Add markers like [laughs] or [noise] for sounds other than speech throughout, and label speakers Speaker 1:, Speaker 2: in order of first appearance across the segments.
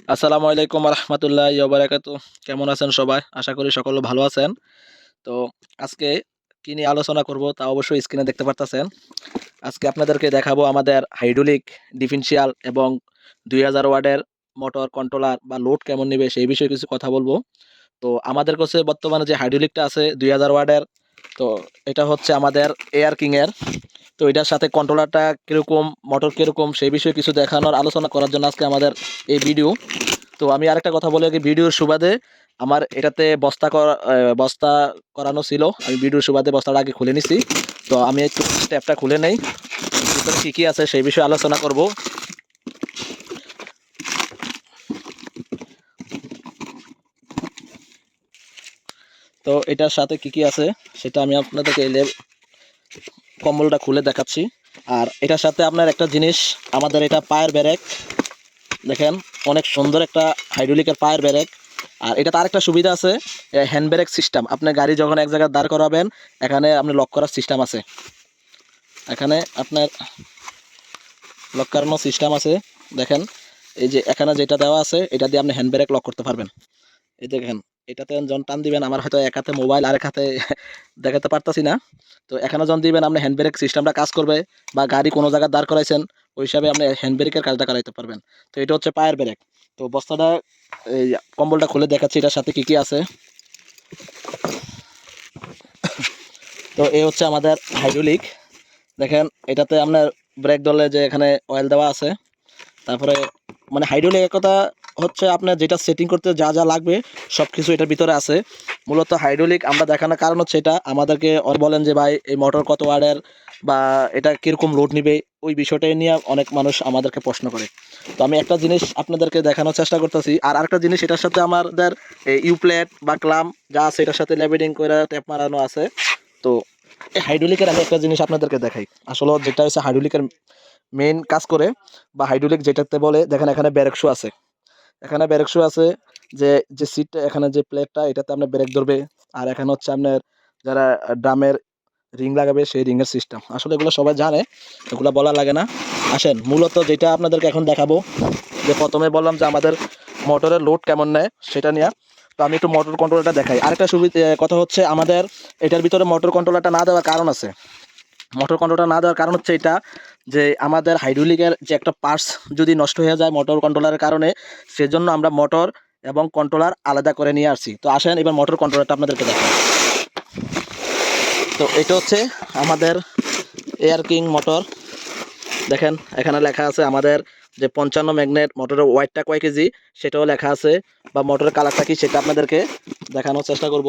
Speaker 1: আসসালামু আলাইকুম রহমতুল্লাহ বারাকাতু কেমন আছেন সবাই? আশা করি সকলে ভালো আছেন। তো আজকে কি নিয়ে আলোচনা করব তা অবশ্যই স্ক্রিনে দেখতে পারতেছেন। আজকে আপনাদেরকে দেখাবো আমাদের হাইড্রোলিক ডিফেন্সিয়াল এবং দুই হাজার ওয়ার্ডের মোটর কন্ট্রোলার বা লোড কেমন নেবে সেই বিষয়ে কিছু কথা বলব। তো আমাদের কাছে বর্তমানে যে হাইড্রোলিকটা আছে দুই হাজার ওয়ার্ডের তো এটা হচ্ছে আমাদের এয়ার কিংয়ের তো এটার সাথে কন্ট্রোলারটা কীরকম মোটর কীরকম, সেই বিষয়ে কিছু দেখানোর আলোচনা করার জন্য আজকে আমাদের এই ভিডিও তো আমি আরেকটা কথা বলি আগে ভিডিওর সুবাদে আমার এটাতে বস্তা করা বস্তা করানো ছিল। আমি ভিডিওর সুবাদে বস্তাটা আগে খুলে নিছি। তো আমি একটু স্টেপটা খুলে নেই। কী কী আছে সেই বিষয়ে আলোচনা করব। তো এটার সাথে কি কি আছে সেটা আমি আপনাদেরকে কম্বলটা খুলে দেখাচ্ছি। আর এটার সাথে আপনার একটা জিনিস, আমাদের এটা পায়ের ব্যারেক। দেখেন, অনেক সুন্দর একটা হাইড্রোলিকের পায়ের ব্যারেক। আর এটাতে আরেকটা সুবিধা আছে হ্যান্ড ব্রেক সিস্টেম। আপনি গাড়ি যখন এক জায়গায় দাঁড় করাবেন, এখানে আপনি লক করার সিস্টেম আছে। এখানে আপনার লক করানোর সিস্টেম আছে। দেখেন, এই যে এখানে যেটা দেওয়া আছে, এটা দিয়ে আপনি হ্যান্ড ব্রেক লক করতে পারবেন। এই দেখেন এটাতে জন টান দিবেন, আমার হয়তো এক হাতে মোবাইল আর এক হাতে [laughs] দেখাতে পারতাছি না। তো এখানে যখন দিবেন, আপনি হ্যান্ড ব্রেক সিস্টেমটা কাজ করবে বা গাড়ি কোনো জায়গায় দাঁড় করাইছেন, ওই হিসাবে আপনি হ্যান্ড ব্রেকের কাজটা করাইতে পারবেন। তো এটা হচ্ছে পায়ের ব্রেক তো বস্তাটা, এই কম্বলটা খুলে দেখাচ্ছি, এটার সাথে কি কি আছে। তো এই হচ্ছে আমাদের হাইড্রোলিক দেখেন, এটাতে আপনার ব্রেক দলে যে এখানে অয়েল দেওয়া আছে, তারপরে মানে হাইড্রোলিক কথা হচ্ছে আপনার যেটা সেটিং করতে যা যা লাগবে সব কিছু এটার ভিতরে আছে। মূলত হাইড্রোলিক আমরা দেখানোর কারণ হচ্ছে এটা। আমাদেরকে বলেন যে, ভাই, এই মোটর কত ওয়ার্ডের বা এটা কীরকম লোড নিবে? ওই বিষয়টাই নিয়ে অনেক মানুষ আমাদেরকে প্রশ্ন করে। তো আমি একটা জিনিস আপনাদেরকে দেখানোর চেষ্টা করতেছি। আর আরেকটা জিনিস, এটার সাথে আমাদের ইউপ্লেট বা ক্লাম যা আছে, এটার সাথে লেবেডিং করে ট্যাপ মারানো আছে। তো এই হাইড্রোলিকের আমি একটা জিনিস আপনাদেরকে দেখাই। আসলে যেটা হচ্ছে হাইড্রোলিকের মেইন কাজ করে বা হাইড্রোলিক যেটাতে বলে, দেখেন এখানে ব্যারেক শু আছে। এখানে ব্যারেক শু আছে। যে যে সিটটা এখানে যে প্লেটটা এটাতে আপনার ব্রেক ধরবে। আর এখানে হচ্ছে আপনার যারা ড্রামের রিং লাগাবে, সেই রিংয়ের সিস্টেম আসলে এগুলো সবাই জানে, এগুলো বলা লাগে না। আসেন, মূলত যেটা আপনাদেরকে এখন দেখাবো, যে প্রথমে বললাম যে আমাদের মোটরের লোড কেমন নেয়, সেটা নিয়ে। তো আমি একটু মোটর কন্ট্রোলারটা দেখাই। আরেকটা সুবিধা কথা হচ্ছে, আমাদের এটার ভিতরে মোটর কন্ট্রোলারটা না দেওয়ার কারণ আছে। মোটর কন্ট্রোলার না দেওয়ার কারণ হচ্ছে এটা, যে আমাদের হাইড্রোলিকের যে একটা পার্টস যদি নষ্ট হয়ে যায় মোটর কন্ট্রোলারের কারণে, সেজন্য আমরা মোটর এবং কন্ট্রোলার আলাদা করে নিয়ে আসছি। তো আসেন এবার মোটর কন্ট্রোলারটা আপনাদেরকে দেখাই। তো এটা হচ্ছে আমাদের এয়ার কিং মোটর দেখেন, এখানে লেখা আছে আমাদের যে পঞ্চান্ন ম্যাগনেট মোটরের ওয়াইটটা কয় কেজি, সেটাও লেখা আছে, বা মোটরের কালারটা কি সেটা আপনাদেরকে দেখানোর চেষ্টা করব।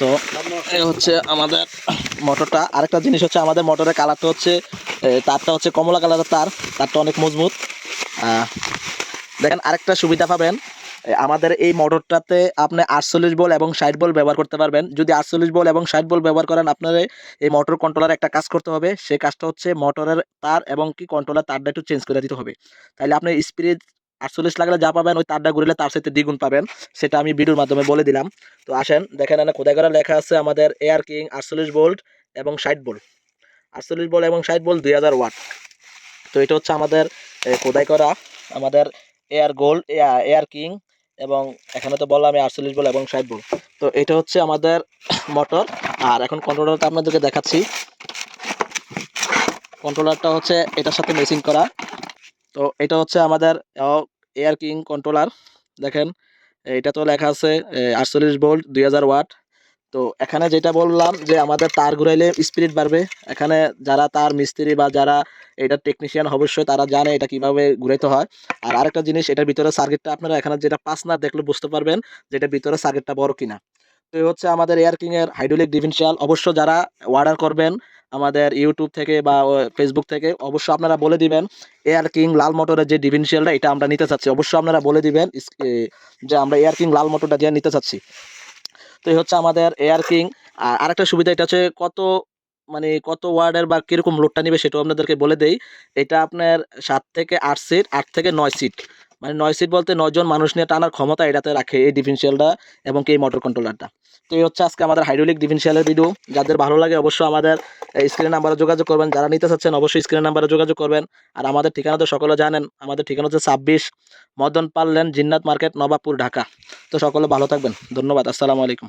Speaker 1: তো এই হচ্ছে আমাদের মোটরটা। আরেকটা জিনিস হচ্ছে আমাদের মোটরের কালারটা হচ্ছে তারটা হচ্ছে কমলা কালারের তার। তারটা অনেক মজবুত। দেখেন, আরেকটা সুবিধা পাবেন আমাদের এই মোটরটাতে আপনি আটচল্লিশ বল এবং ষাট বল ব্যবহার করতে পারবেন। যদি আটচল্লিশ বল এবং ষাট বল ব্যবহার করেন, আপনার এই মোটর কন্ট্রোলার একটা কাজ করতে হবে। সেই কাজটা হচ্ছে মোটরের তার এবং কি কন্ট্রোলার তারটা একটু চেঞ্জ করে দিতে হবে। তাহলে আপনি স্পিড আটচল্লিশ লাগলে যা পাবেন, ওই তারটা ঘুরলে তার সাথে দ্বিগুণ পাবেন। সেটা আমি ভিডিওর মাধ্যমে বলে দিলাম। তো আসেন, দেখেন এখানে খোদাই করা লেখা আছে আমাদের এয়ার কিং আটচল্লিশ ভোল্ট এবং ষাট ভোল্ট আটচল্লিশ ভোল্ট এবং ষাট ভোল্ট দুই হাজার ওয়াট তো এটা হচ্ছে আমাদের খোদাই করা, আমাদের এয়ার গোল্ড এয়ার কিং এবং এখানে তো বললাম আটচল্লিশ ভোল্ট এবং ষাট ভোল্ট তো এটা হচ্ছে আমাদের [coughs] মোটর আর এখন কন্ট্রোলারটা আপনাদেরকে দেখাচ্ছি। কন্ট্রোলারটা হচ্ছে এটার সাথে মেশিন করা। তো এটা হচ্ছে আমাদের এয়ার কিং কন্ট্রোলার, দেখেন এটা তো লেখা আছে আটচল্লিশ ভোল্ট, দুই হাজার ওয়াট। তো এখানে যেটা বললাম যে আমাদের তার ঘুরাইলে স্পিড বাড়বে। এখানে যারা তার মিস্ত্রি বা যারা এটা টেকনিশিয়ান অবশ্যই তারা জানে এটা কীভাবে ঘুরাইতে হয়। আর আরেকটা জিনিস, এটার ভিতরে সার্কিটটা আপনারা এখানে যেটা পাস না, দেখলে বুঝতে পারবেন যে এটার ভিতরে সার্কিটটা বড় কিনা। তো হচ্ছে আমাদের এয়ার কিং এর হাইড্রোলিক ডিফেন্সিয়াল অবশ্য যারা অর্ডার করবেন আমাদের ইউটিউব থেকে বা ফেসবুক থেকে অবশ্য আপনারা বলে দিবেন এয়ার কিং লাল মোটরের যে ডিফেন্সিয়ালটা এটা আমরা নিতে চাচ্ছি। অবশ্যই আপনারা বলে দিবেন যে আমরা এয়ার কিং লাল মোটরটা যে নিতে চাচ্ছি। তো এই হচ্ছে আমাদের এয়ার কিং আর আরেকটা সুবিধা, এটা হচ্ছে কত মানে কত ওয়ার্ডের বা কীরকম লোডটা নেবে সেটাও আপনাদেরকে বলে দেই। এটা আপনার সাত থেকে আট সিট আট থেকে নয় সিট মানে নয় সিট বলতে নয়জন মানুষ নিয়ে টানার ক্ষমতা এটাতে রাখে এই ডিফেন্সিয়ালটা এবং এই মোটর কন্ট্রোলারটা তো এই হচ্ছে আজকে আমাদের হাইড্রোলিক ডিফেন্সিয়ালের ভিডিও যাদের ভালো লাগে অবশ্যই আমাদের স্ক্রিন নাম্বারে যোগাযোগ করবেন। যারা নিতে চাচ্ছেন অবশ্যই স্ক্রিন নাম্বারে যোগাযোগ করবেন। আর আমাদের ঠিকানা তো সকলে জানেন। আমাদের ঠিকানা হচ্ছে ছাব্বিশ মদন পাল্লেন জিন্নাত মার্কেট, নবাবপুর, ঢাকা। তো সকলে ভালো থাকবেন। ধন্যবাদ। আসসালামু আলাইকুম।